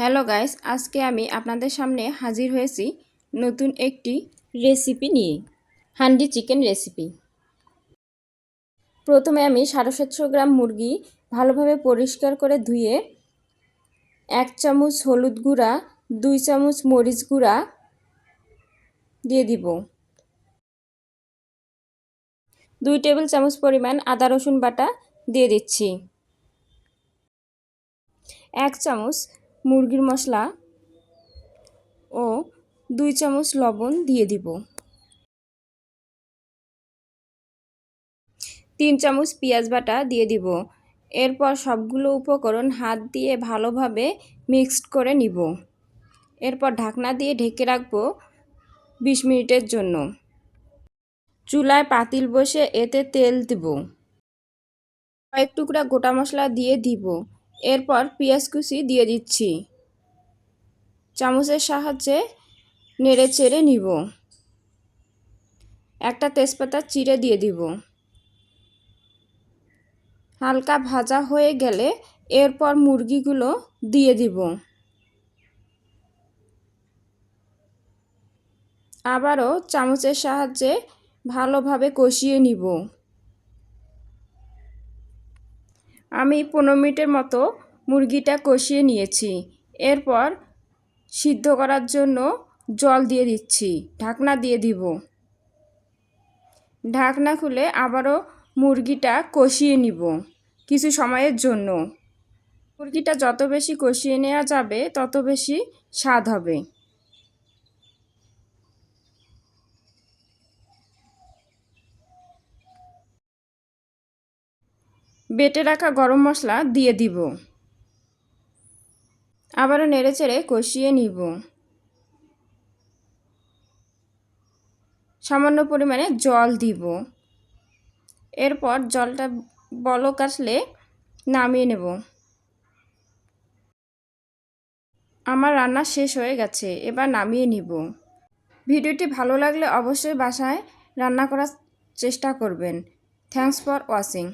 Hello guys, আজকে আমি আপনাদের সামনে হাজির হয়েছি নতুন একটি রেসিপি নিয়ে, হান্ডি চিকেন রেসিপি। প্রথমে আমি সাড়ে সাতশো গ্রাম মুরগি ভালোভাবে পরিষ্কার করে ধুয়ে এক চামচ হলুদ গুঁড়া, দুই চামচ মরিচ গুঁড়া দিয়ে দিব। দুই টেবিল চামচ পরিমাণ আদা, রসুন বাটা দিয়ে দিচ্ছি। এক চামচ মুরগির মশলা ও দুই চামচ লবণ দিয়ে দিব। তিন চামচ পেঁয়াজ বাটা দিয়ে দিব। এরপর সবগুলো উপকরণ হাত দিয়ে ভালোভাবে মিক্সড করে নিব। এরপর ঢাকনা দিয়ে ঢেকে রাখব বিশ মিনিটের জন্য। চুলায় পাতিল বসে এতে তেল দিব। কয়েক টুকরা গোটা মশলা দিয়ে দিব। এরপর পেঁয়াজ কুচি দিয়ে দিচ্ছি। চামচের সাহায্যে নেড়ে চেড়ে নিব। একটা তেজপাতা চিড়ে দিয়ে দিব। হালকা ভাজা হয়ে গেলে এরপর মুরগিগুলো দিয়ে দিব। আবারও চামচের সাহায্যে ভালোভাবে কষিয়ে নিব। আমি পনেরো মিনিটের মতো মুরগিটা কষিয়ে নিয়েছি। এরপর সিদ্ধ করার জন্য জল দিয়ে দিচ্ছি, ঢাকনা দিয়ে দিব। ঢাকনা খুলে আবারও মুরগিটা কষিয়ে নিব কিছু সময়ের জন্য। মুরগিটা যত বেশি কষিয়ে নেওয়া যাবে, তত বেশি স্বাদ হবে। বেটে রাখা গরম মশলা দিয়ে দিব। আবারও নেড়ে চেড়ে কষিয়ে নিব। সামান্য পরিমাণে জল দিব। এরপর জলটা বলক আসলে নামিয়ে নেব। আমার রান্না শেষ হয়ে গেছে, এবার নামিয়ে নিব। ভিডিওটি ভালো লাগলে অবশ্যই বাসায় রান্না করার চেষ্টা করবেন। Thanks for watching.